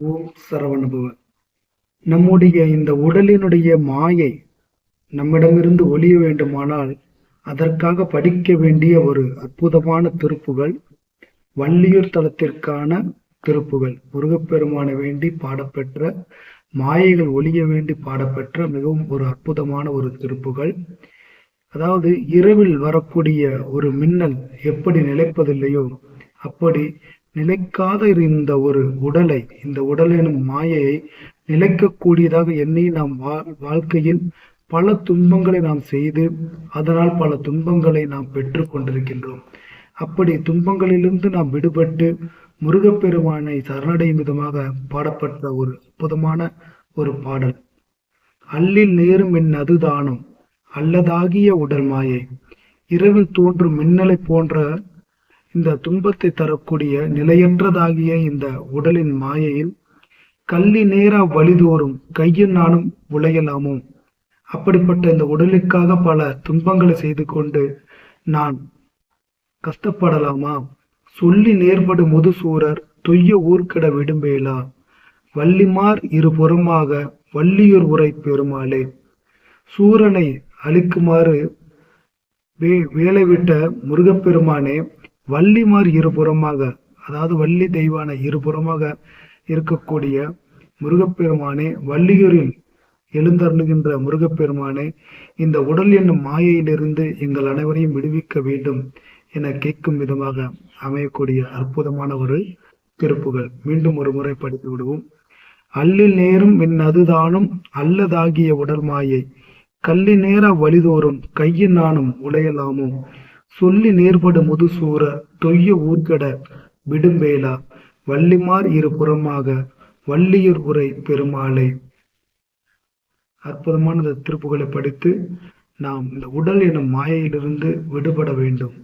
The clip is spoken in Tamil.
ஓம் சரவணபவ. நம்முடைய இந்த உடலினுடைய மாயை நம்மிடமிருந்து ஒழிய வேண்டுமானால் அதற்காக படிக்க வேண்டிய ஒரு அற்புதமான திருப்புகள் வள்ளியூர் தலத்திற்கான திருப்புகள். முருகப்பெருமானை வேண்டி பாடப்பெற்ற மாயைகள் ஒழிய வேண்டி பாடப்பெற்ற மிகவும் ஒரு அற்புதமான ஒரு திருப்புகள். அதாவது இரவில் வரக்கூடிய ஒரு மின்னல் எப்படி நிலைப்பதில்லையோ அப்படி நிலைக்காத இந்த ஒரு உடலை இந்த உடல் எனும் மாயையை நிலைக்கக்கூடியதாக எண்ணி நாம் வாழ்க்கையில் பல துன்பங்களை நாம் செய்து அதனால் பல துன்பங்களை நாம் பெற்று கொண்டிருக்கின்றோம். அப்படி துன்பங்களிலிருந்து நாம் விடுபட்டு முருகப்பெருமானை சரணடையும் விதமாக பாடப்பட்ட ஒரு அற்புதமான ஒரு பாடல். அல்லில் நேரும் என் அதுதானும் அல்லதாகிய உடல் மாயை இரவில் தோன்றும் மின்னலை போன்ற இந்த துன்பத்தை தரக்கூடிய நிலையற்றதாகிய இந்த உடலின் மாயையில் கள்ளி நேர வழிதோறும் கையும் நானும் உழையலாமோ? அப்படிப்பட்ட இந்த உடலுக்காக பல துன்பங்களை செய்து கொண்டு நான் கஷ்டப்படலாமா? சொல்லி நேர்படு முதுசூரர் தொய்ய ஊர்க்கட விடும்பேலா? வள்ளிமார் இருபுறமாக வள்ளியூர் உரை பெருமாளே சூரனை அழிக்குமாறு வே வேலை விட்ட முருகப்பெருமானே வள்ளிமார் இருபுறமாக அதாவது வள்ளி தெய்வான இருபுறமாக இருக்கக்கூடிய முருகப்பெருமானே வள்ளியூரில் எழுந்தருளுகின்ற முருகப்பெருமானே இந்த உடல் என்னும் மாயையிலிருந்து எங்கள் அனைவரையும் விடுவிக்க வேண்டும் என கேட்கும் விதமாக அமையக்கூடிய அற்புதமான ஒரு திருப்புகள். மீண்டும் ஒரு முறை படித்து விடுவோம். அல்லில் நேரும் என் அதுதானும் அல்லதாகிய உடல் மாயை. கல்லி நேர வழிதோறும் கையின் நானும் உலையலாமோ சொல்லி நேர்படு முதுசூர தொய்ய ஊர்கட விடும்பேலா வள்ளிமார் இரு புறமாக வள்ளியூர் உரை பெருமாளை. அற்புதமான இந்த திருப்புகளை படித்து நாம் இந்த உடல் எனும் மாயையிலிருந்து விடுபட வேண்டும்.